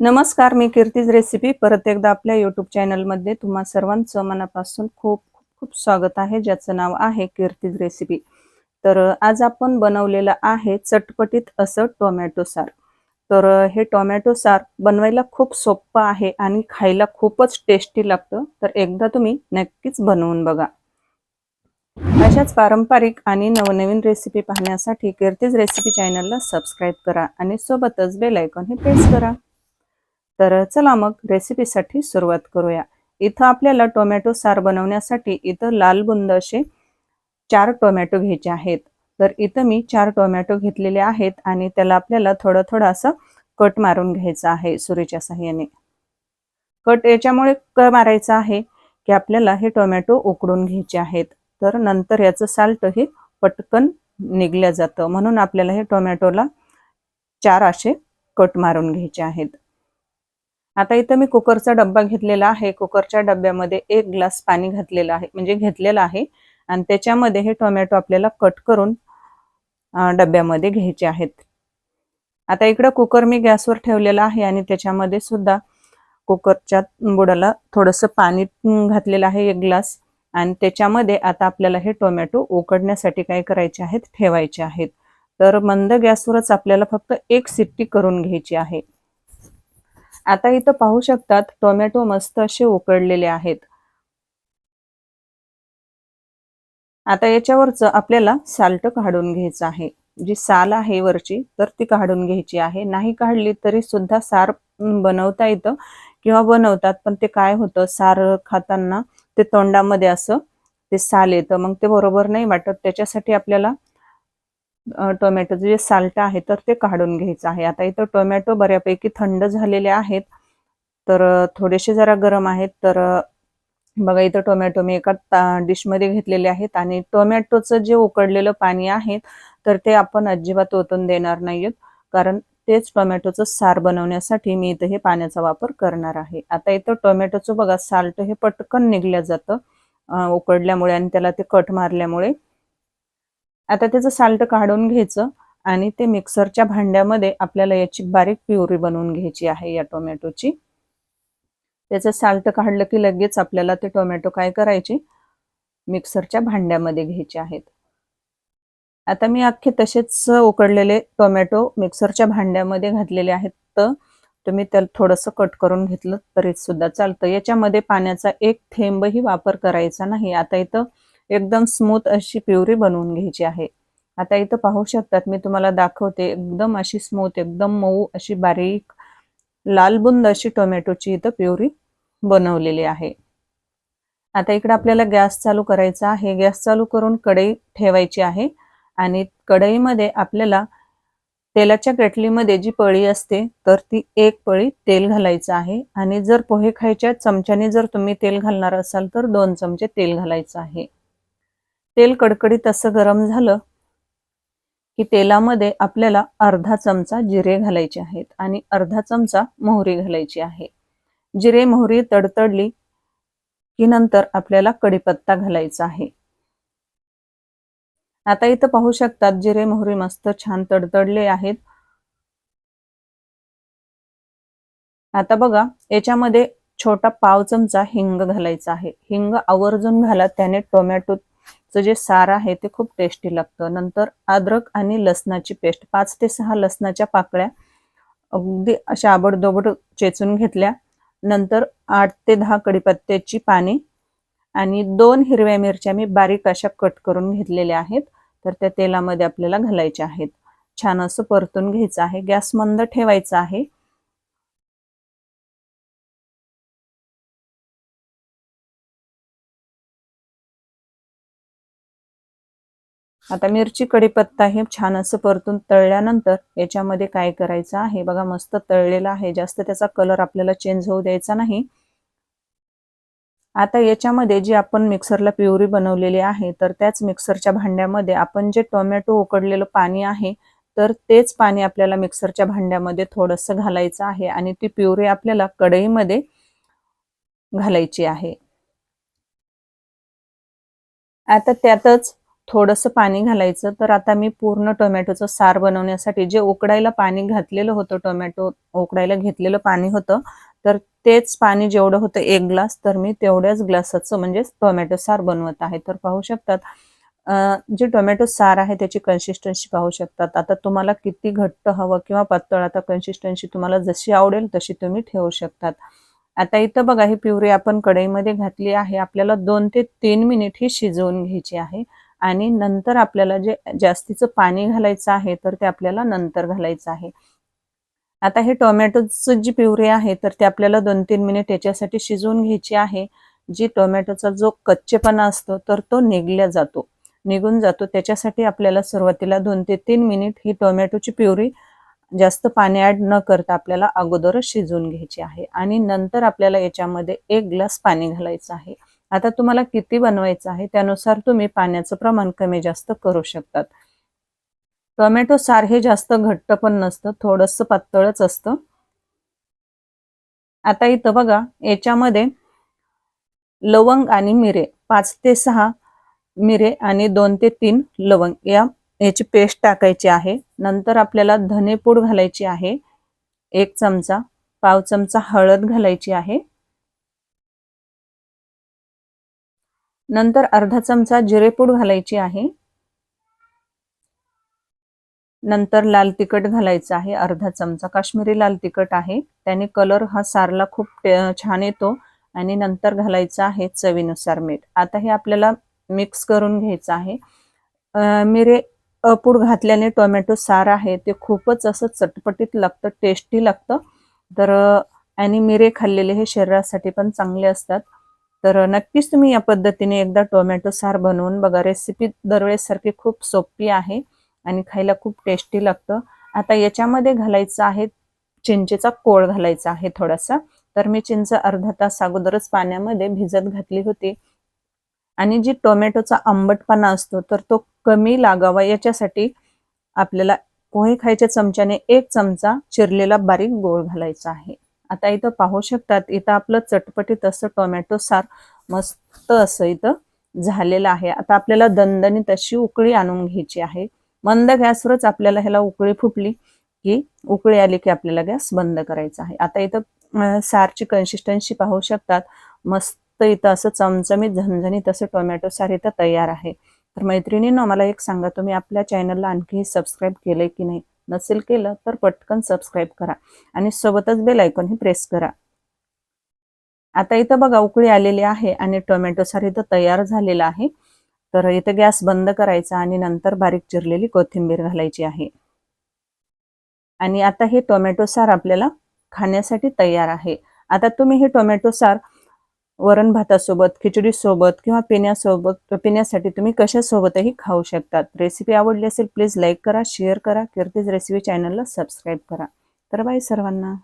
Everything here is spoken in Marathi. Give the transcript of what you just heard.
नमस्कार मी कीर्तीज रेसिपी. परत एकदा आपल्या यूट्यूब चॅनलमध्ये तुम्हा सर्वांचं मनापासून खूप खूप खूप स्वागत आहे ज्याचं नाव आहे कीर्तीज रेसिपी. तर आज आपण बनवलेलं आहे चटपटीत असं टोमॅटो सार. तर हे टोमॅटो सार बनवायला खूप सोपं आहे आणि खायला खूपच टेस्टी लागतं. तर एकदा तुम्ही नक्कीच बनवून बघा. अशाच पारंपरिक आणि नवनवीन रेसिपी पाहण्यासाठी कीर्तीज रेसिपी चॅनलला सबस्क्राईब करा आणि सोबतच बेलायकॉन हे प्रेस करा. तर चला मग रेसिपीसाठी सुरुवात करूया. इथं आपल्याला टोमॅटो सार बनवण्यासाठी इथं लाल बुंद असे चार टोमॅटो घ्यायचे आहेत. तर इथं मी चार टोमॅटो घेतलेले आहेत आणि त्याला आपल्याला थोडं थोडं असं कट मारून घ्यायचं आहे सुरीच्या साह्याने कट याच्यामुळे क मारायचं आहे की आपल्याला हे टोमॅटो उकडून घ्यायचे आहेत. तर नंतर याचं साल्ट हे पटकन निघलं जातं. म्हणून आपल्याला हे टोमॅटोला चार असे कट मारून घ्यायचे आहेत. आता इथं मी कुकरचा डब्बा घेतलेला आहे. कुकरच्या डब्यामध्ये एक ग्लास पाणी घातलेलं आहे म्हणजे घेतलेलं आहे. आणि त्याच्यामध्ये हे टोमॅटो आपल्याला कट करून डब्यामध्ये घ्यायचे आहेत. आता इकडं कुकर मी गॅसवर ठेवलेला आहे आणि त्याच्यामध्ये सुद्धा कुकरच्या बुडाला थोडंसं पाणी घातलेलं आहे एक ग्लास. आणि त्याच्यामध्ये आता आपल्याला हे टोमॅटो उकडण्यासाठी काय करायचे आहेत ठेवायचे आहेत. तर मंद गॅसवरच आपल्याला फक्त एक सिट्टी करून घ्यायची आहे. आता इथं पाहू शकतात टोमॅटो मस्त असे उकडलेले आहेत. आता याच्यावरच आपल्याला साल्ट काढून घ्यायचं आहे. जी साल आहे वरची तर ती काढून घ्यायची आहे. नाही काढली तरी सुद्धा सार बनवता येतं किंवा बनवतात पण ते काय होतं सार खाताना ते तोंडामध्ये असं ते साल येतं. मग ते बरोबर नाही वाटत. त्याच्यासाठी आपल्याला टोमॅटोचं जे साल्ट आहे तर ते काढून घ्यायचं आहे. आता इथं टोमॅटो बऱ्यापैकी थंड झालेले आहेत. तर थोडेसे जरा गरम आहेत. तर बघा इथं टोमॅटो मी एका डिशमध्ये घेतलेले आहेत. आणि टोमॅटोचं जे उकडलेलं पाणी आहे तर ते आपण अजिबात ओतून देणार नाहीत कारण तेच टोमॅटोचं सार बनवण्यासाठी मी इथं हे पाण्याचा वापर करणार आहे. आता इथं टोमॅटोचं बघा साल्ट हे पटकन निघलं जातं उकडल्यामुळे आणि त्याला ते कट मारल्यामुळे. आता त्याचं साल्ट काढून घ्यायचं आणि ते मिक्सरच्या भांड्यामध्ये आपल्याला याची बारीक प्युरी बनवून घ्यायची आहे या टोमॅटोची. त्याचं साल्ट काढलं की लगेच आपल्याला ते टोमॅटो काय करायचे? मिक्सरच्या भांड्यामध्ये घ्यायचे आहेत. आता मी अख्खे तसेच उकडलेले टोमॅटो मिक्सरच्या भांड्यामध्ये घातलेले आहेत. तर तुम्ही त्याला थोडंसं कट करून घेतलं तरी सुद्धा चालतं. याच्यामध्ये पाण्याचा एक थेंबही वापर करायचा नाही. आता इथं एकदम स्मूथ अशी प्युरी बनवून घ्यायची आहे. आता इथं पाहू शकतात मी तुम्हाला दाखवते एकदम अशी स्मूथ एकदम मऊ अशी बारीक लालबुंद अशी टोमॅटोची इथं प्युरी बनवलेली आहे. आता इकडे आपल्याला गॅस चालू करायचा आहे. गॅस चालू करून कढई ठेवायची आहे आणि कढईमध्ये आपल्याला तेलाच्या केटलीमध्ये जी पळी असते तर ती एक पळी तेल घालायचं आहे आणि जर पोहे खायच्या चमच्याने जर तुम्ही तेल घालणार असाल तर दोन चमचे तेल घालायचं आहे. तेल कडकडीत असं गरम झालं की तेलामध्ये आपल्याला अर्धा चमचा जिरे घालायचे आहेत आणि अर्धा चमचा मोहरी घालायची आहे. जिरे मोहरी तडतडली की नंतर आपल्याला कडीपत्ता घालायचा आहे. आता इथं पाहू शकतात जिरे मोहरी मस्त छान तडतडले आहेत. आता बघा याच्यामध्ये छोटा पाव चमचा हिंग घालायचा आहे. हिंग आवर्जून घाला त्याने टोमॅटो चं जे सार आहे ते खूप टेस्टी लागतं. नंतर अद्रक आणि लसणाची पेस्ट पाच ते सहा लसणाच्या पाकळ्या अगदी अशा आबडदोबड चेचून घेतल्या. नंतर आठ ते दहा कडीपत्त्याची पाने आणि दोन हिरव्या मिरच्या मी बारीक अशा कट करून घेतलेल्या आहेत. तर त्या तेलामध्ये आपल्याला घालायच्या आहेत. छान असं परतून घ्यायचं आहे. गॅस मंद ठेवायचा आहे. आता मिरची कडीपत्ता हे छान असं परतून तळल्यानंतर याच्यामध्ये काय करायचं आहे? बघा मस्त तळलेला आहे. जास्त त्याचा कलर आपल्याला चेंज होऊ द्यायचा नाही. आता याच्यामध्ये जी आपण मिक्सरला प्युरी बनवलेली आहे तर त्याच मिक्सरच्या भांड्यामध्ये आपण जे टोमॅटो उकडलेलं पाणी आहे तर तेच पाणी आपल्याला मिक्सरच्या भांड्यामध्ये थोडंसं घालायचं आहे आणि ती प्युरी आपल्याला कढईमध्ये घालायची आहे. आता त्यातच थोडंसं पाणी घालायचं. तर आता मी पूर्ण टोमॅटोचं सार बनवण्यासाठी जे उकडायला पाणी घातलेलं होतं टोमॅटो उकडायला घेतलेलं पाणी होतं तर तेच पाणी जेवढं होतं एक ग्लास तर मी तेवढ्याच ग्लासाचं म्हणजे टोमॅटो सार बनवत आहे. तर पाहू शकतात जे टोमॅटो सार आहे त्याची कन्सिस्टन्सी पाहू शकतात. आता तुम्हाला किती घट्ट हवं किंवा पातळ आता कन्सिस्टन्सी तुम्हाला जशी आवडेल तशी तुम्ही ठेवू शकतात. आता इथं बघा ही प्युरी आपण कढईमध्ये घातली आहे. आपल्याला दोन ते तीन मिनिट ही शिजवून घ्यायची आहे. आणि नंतर आपल्याला जे जास्तीचं पाणी घालायचं आहे तर ते आपल्याला नंतर घालायचं आहे. आता हे टोमॅटोचं जी प्युरी आहे तर ते आपल्याला दोन तीन मिनिट याच्यासाठी शिजवून घ्यायची आहे. जी टोमॅटोचा जो कच्चेपणा असतो तर तो निघल्या जातो. निघून जातो. त्याच्यासाठी आपल्याला सुरुवातीला दोन ते तीन मिनिट ही टोमॅटोची प्युरी जास्त पाणी ॲड न करता आपल्याला अगोदरच शिजवून घ्यायची आहे. आणि नंतर आपल्याला याच्यामध्ये एक ग्लास पाणी घालायचं आहे. आता तुम्हाला किती बनवायचं आहे त्यानुसार तुम्ही पाण्याचं प्रमाण कमी जास्त करू शकतात. टोमॅटो सार हे जास्त घट्ट पण नसतं थोडंसं पातळच असतं. आता इथं बघा याच्यामध्ये लवंग आणि मिरे पाच ते सहा मिरे आणि दोन ते तीन लवंग या याची पेस्ट टाकायची आहे. नंतर आपल्याला धनेपूड घालायची आहे एक चमचा पाव चमचा हळद घालायची आहे. नंतर अर्धा चमचा जिरेपूड घालायची आहे. नंतर लाल तिखट घालायचं आहे. अर्धा चमचा काश्मीरी लाल तिखट आहे. त्याने कलर हा सारला खूप छान येतो. आणि नंतर घालायचं आहे चवीनुसार मीठ. आता हे आपल्याला मिक्स करून घ्यायचं आहे. मिरे पूड घातल्याने टोमॅटो सार आहे. ते खूपच असं चटपटीत लागतं टेस्टी लागतं. तर आणि मिरे खाल्लेले हे शरीरासाठी पण चांगले असतात. तर नक्कीच तुम्ही या पद्धतीने एकदा टोमॅटो सार बनवून बघा. रेसिपी दरवेळेसारखी खूप सोपी आहे आणि खायला खूप टेस्टी लागतं. आता याच्यामध्ये घालायचं आहे चिंचेचा कोळ घालायचा आहे थोडासा. तर मी चिंच अर्धा तास अगोदरच पाण्यामध्ये भिजत घातली होती. आणि जी टोमॅटोचा आंबटपणा असतो तर तो कमी लागावा. याच्यासाठी आपल्याला पोहे खायच्या चमच्याने एक चमचा चिरलेला बारीक गोळ घालायचा आहे. आता इथं पाहू शकतात इथं आपलं चटपटीत असं टोमॅटो सार मस्त असं इथं झालेलं आहे. आता आपल्याला दणदणीत अशी उकळी आणून घ्यायची आहे. मंद गॅसवरच आपल्याला ह्याला उकळी फुटली की उकळी आली की आपल्याला गॅस बंद करायचा आहे. आता इथं सारची कन्सिस्टन्सी पाहू शकतात. मस्त इथं असं चमचमीत झणझणीत असं टोमॅटो सार इथं तयार आहे. तर मैत्रिणींनो मला एक सांगा तुम्ही आपल्या चॅनलला आणखी सबस्क्राईब केलंय की नाही? नसेल केलं तर पटकन सबस्क्राईब करा. आणि सोबतच बेल आयकॉनही प्रेस करा. आता इथं बघा उकळी आलेली आहे आणि टोमॅटो सार इथं तयार झालेला आहे. तर इथं गॅस बंद करायचा आणि नंतर बारीक चिरलेली कोथिंबीर घालायची आहे. आणि आता हे टोमॅटो सार आपल्याला खाण्यासाठी तयार आहे. आता तुम्ही हे टोमॅटो सार वरण भातासोबत खिचडीसोबत किंवा पिण्यासोबत पिण्यासाठी तुम्ही कशासोबतही खाऊ शकतात रेसिपी आवडली असेल प्लीज लाईक करा शेअर करा. कीर्तीज रेसिपी चॅनलला सबस्क्राईब करा. तर बाय सर्वांना.